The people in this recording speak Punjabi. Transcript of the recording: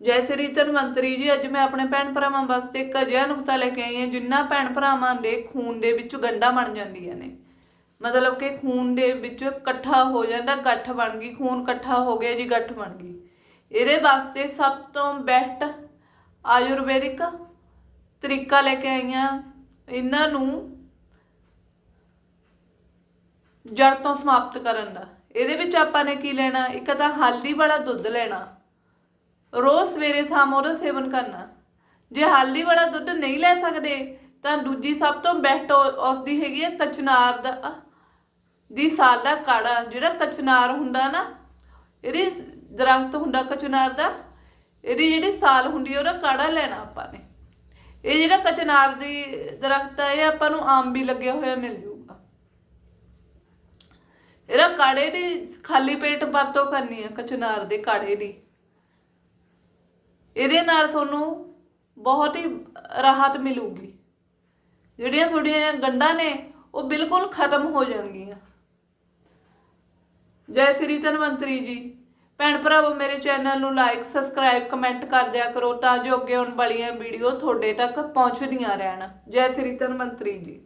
ਜੈ ਸ੍ਰੀ ਧਨ ਜੀ, ਅੱਜ ਮੈਂ ਆਪਣੇ ਭੈਣ ਭਰਾਵਾਂ ਵਾਸਤੇ ਇੱਕ ਅਜਿਹਾ ਨੁਕਤਾ ਲੈ ਕੇ ਆਈ ਹਾਂ, ਜਿੰਨਾ ਭੈਣ ਭਰਾਵਾਂ ਦੇ ਖੂਨ ਦੇ ਵਿੱਚ ਗੰਢਾਂ ਬਣ ਜਾਂਦੀਆਂ ਨੇ। ਮਤਲਬ ਕਿ ਖੂਨ ਦੇ ਵਿੱਚ ਇਕੱਠਾ ਹੋ ਜਾਂਦਾ, ਗੱਠ ਬਣ ਗਈ, ਖੂਨ ਇਕੱਠਾ ਹੋ ਗਿਆ ਜੀ, ਗੱਠ ਬਣ ਗਈ। ਇਹਦੇ ਵਾਸਤੇ ਸਭ ਤੋਂ ਬੈਸਟ ਆਯੁਰਵੈਦਿਕ ਤਰੀਕਾ ਲੈ ਕੇ ਆਈ ਹਾਂ। ਇਹਨਾਂ ਨੂੰ ਜੜ ਤੋਂ ਸਮਾਪਤ ਕਰਨ ਦਾ। ਇਹਦੇ ਵਿੱਚ ਆਪਾਂ ਨੇ ਕੀ ਲੈਣਾ? ਇੱਕ ਤਾਂ ਹਾਲੀ ਵਾਲਾ ਦੁੱਧ ਲੈਣਾ। ਰੋਜ਼ ਸਵੇਰੇ ਸ਼ਾਮ ਉਹਦਾ ਸੇਵਨ ਕਰਨਾ। ਜੇ ਹਲਦੀ ਵਾਲਾ ਦੁੱਧ ਨਹੀਂ ਲੈ ਸਕਦੇ, ਤਾਂ ਦੂਜੀ ਸਭ ਤੋਂ ਬੈਸਟ ਉਸ ਦੀ ਹੈਗੀ ਹੈ ਕਚਨਾਰ ਦਾ ਦੀ ਸਾਲ ਦਾ ਕਾੜਾ, ਜਿਹੜਾ ਕਚਨਾਰ ਹੁੰਦਾ ਨਾ, ਇਹਦੀ ਦਰਖਤ ਹੁੰਦਾ ਕਚਨਾਰ ਦਾ, ਇਹਦੀ ਜਿਹੜੀ ਸਾਲ ਹੁੰਦੀ ਹੈ ਉਹਦਾ ਕਾੜਾ ਲੈਣਾ ਆਪਾਂ ਨੇ। ਇਹ ਜਿਹੜਾ ਕਚਨਾਰ ਦੀ ਦਰਖਤ ਹੈ ਇਹ ਆਪਾਂ ਨੂੰ ਆਮ ਵੀ ਲੱਗਿਆ ਹੋਇਆ ਮਿਲ ਜੂਗਾ। ਇਹਦਾ ਕਾੜੇ ਦੀ ਖਾਲੀ ਪੇਟ ਵਰਤੋਂ ਕਰਨੀ ਹੈ ਕਚਨਾਰ ਦੇ ਕਾੜੇ ਦੀ। ਇਹਦੇ ਨਾਲ ਤੁਹਾਨੂੰ ਬਹੁਤ ਹੀ ਰਾਹਤ ਮਿਲੂਗੀ। ਜਿਹੜੀਆਂ ਤੁਹਾਡੀਆਂ ਗੰਢਾਂ ਨੇ, ਉਹ ਬਿਲਕੁਲ ਖਤਮ ਹੋ ਜਾਣਗੀਆਂ। ਜੈ ਸ੍ਰੀ ਧਨਵੰਤਰੀ ਜੀ। ਭੈਣ ਭਰਾਵੋ, ਮੇਰੇ ਚੈਨਲ ਨੂੰ ਲਾਈਕ ਸਬਸਕ੍ਰਾਈਬ ਕਮੈਂਟ ਕਰ ਦਿਆ ਕਰੋ ਤਾਂ ਜੋ ਅੱਗੇ ਆਉਣ ਵਾਲੀਆਂ ਵੀਡੀਓ ਤੁਹਾਡੇ ਤੱਕ ਪਹੁੰਚਦੀਆਂ ਰਹਿਣ। ਜੈ ਸ੍ਰੀ ਧਨਵੰਤਰੀ ਜੀ।